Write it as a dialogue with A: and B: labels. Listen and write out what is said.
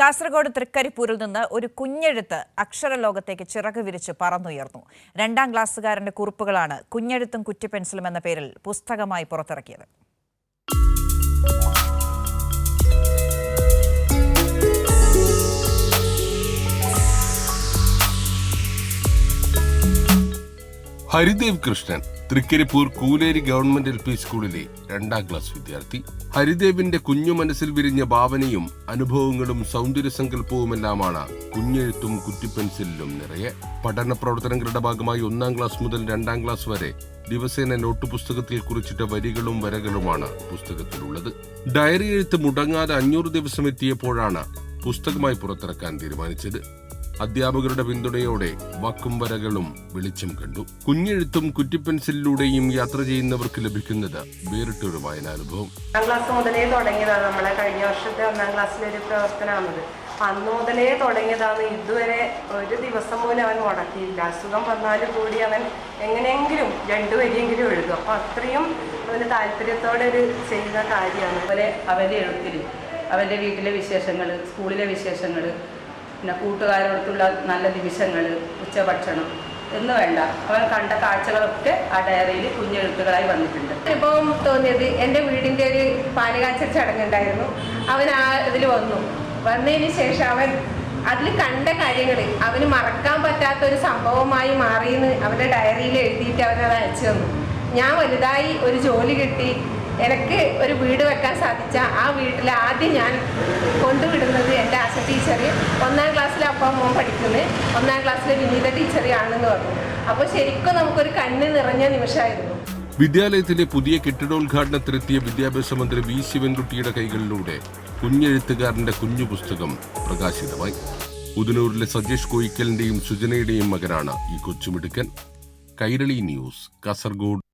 A: കാസർഗോഡ് തൃക്കരിപ്പൂരിൽ നിന്ന് ഒരു കുഞ്ഞെഴുത്ത് അക്ഷരലോകത്തേക്ക് ചിറക് വിരിച്ച് പറന്നുയർന്നു. രണ്ടാം ക്ലാസ്സുകാരന്റെ കുറിപ്പുകളാണ് കുഞ്ഞെഴുത്തും കുറ്റിപ്പെൻസിലും എന്ന പേരിൽ പുസ്തകമായി പുറത്തിറക്കിയത്.
B: Haridev Krishnan Thrikaripur Kooleri government L P സ്കൂളിലെ രണ്ടാം ക്ലാസ് വിദ്യാർത്ഥി. ഹരിദേവിന്റെ കുഞ്ഞു മനസ്സിൽ വിരിഞ്ഞ ഭാവനയും അനുഭവങ്ങളും സൗന്ദര്യ സങ്കല്പവുമെല്ലാമാണ് കുഞ്ഞെഴുത്തും കുറ്റിപ്പെൻസിലും നിറയെ. പഠന പ്രവർത്തനങ്ങളുടെ ഭാഗമായി ഒന്നാം ക്ലാസ് മുതൽ രണ്ടാം ക്ലാസ് വരെ ദിവസേന നോട്ട് പുസ്തകത്തിൽ കുറിച്ചിട്ട വരികളും വരകളുമാണ് പുസ്തകത്തിലുള്ളത്. ഡയറി എഴുത്ത് മുടങ്ങാതെ അഞ്ഞൂറ് ദിവസം എത്തിയപ്പോഴാണ് പുസ്തകമായി പുറത്തിറക്കാൻ തീരുമാനിച്ചത്. അധ്യാപകരുടെ പിന്തുണയോടെ വക്കും വരകളും വെളിച്ചം കണ്ടു. കുഞ്ഞെഴുത്തും കുറ്റിപ്പെൻസിലൂടെയും യാത്ര ചെയ്യുന്നവർക്ക് ലഭിക്കുന്നത് വേറിട്ടൊരു വായനാനുഭവം.
C: ഒന്നാം ക്ലാസ് മുതലേ തുടങ്ങിയതാണ് നമ്മളെ കഴിഞ്ഞ വർഷത്തെ ഒന്നാം ക്ലാസ്സിലെ ഒരു പ്രവർത്തനമാണത്. അന്ന് മുതലേ തുടങ്ങിയതാണ് ഇതുവരെ ഒരു ദിവസം പോലും അവൻ മുടക്കിയില്ല. അസുഖം വന്നാലും കൂടി അവൻ എങ്ങനെയെങ്കിലും രണ്ടു വരിയെങ്കിലും എഴുതും. അപ്പോൾ അത്രയും അവന് താല്പര്യത്തോടെ ഒരു ചെയ്യുന്ന കാര്യമാണ്.
D: അതുപോലെ അവന്റെ എഴുത്തിൽ അവന്റെ വീട്ടിലെ വിശേഷങ്ങൾ സ്കൂളിലെ വിശേഷങ്ങൾ പിന്നെ കൂട്ടുകാരോടത്തുള്ള നല്ല നിമിഷങ്ങൾ ഉച്ചഭക്ഷണം എന്ന് വേണ്ട. അവൻ കണ്ട കാഴ്ചകളൊക്കെ ആ ഡയറിയിൽ കുഞ്ഞെഴുത്തുകളായി വന്നിട്ടുണ്ട്.
E: അനുഭവം തോന്നിയത് എന്റെ വീടിന്റെ ഒരു പാലുകാച്ചൽ ചടങ്ങുണ്ടായിരുന്നു. അവൻ ആ ഇതിൽ വന്നു. വന്നതിന് ശേഷം അവൻ അതിൽ കണ്ട കാര്യങ്ങൾ അവന് മറക്കാൻ പറ്റാത്ത ഒരു സംഭവമായി മാറിയെന്ന് അവന്റെ ഡയറിയിൽ എഴുതിയിട്ട് അവനത് അയച്ചു തന്നു. ഞാൻ വലുതായി ഒരു ജോലി കിട്ടി. എനിക്ക് ഒരു വീട് വെക്കാൻ സാധിച്ച ആ വീട്ടിൽ ആദ്യം ഞാൻ കൊണ്ടുവിടുന്നത് എന്റെ ആശ ടീച്ചർ ഒന്നാം ക്ലാസ്സിലെ അപ്പം മോൻ പഠിക്കുന്നത് ഒന്നാം ക്ലാസ്സിലെ വിനീത ടീച്ചറിയാണെന്ന് പറഞ്ഞു. അപ്പോൾ ശരിക്കും നമുക്കൊരു കണ്ണ് നിറഞ്ഞ നിമിഷമായിരുന്നു.
B: വിദ്യാലയത്തിലെ പുതിയ കെട്ടിടോദ്ഘാടനത്തിലെത്തിയ വിദ്യാഭ്യാസ മന്ത്രി വി ശിവൻകുട്ടിയുടെ കൈകളിലൂടെ കുഞ്ഞെഴുത്തുകാരന്റെ കുഞ്ഞു പുസ്തകം പ്രകാശിതമായി. ഉദനൂരിലെ സജേഷ് കോയിക്കലിന്റെയും സുജനയുടെയും മകനാണ് ഈ കൊച്ചുമിടുക്കൻ. കൈരളി ന്യൂസ് കാസർഗോഡ്.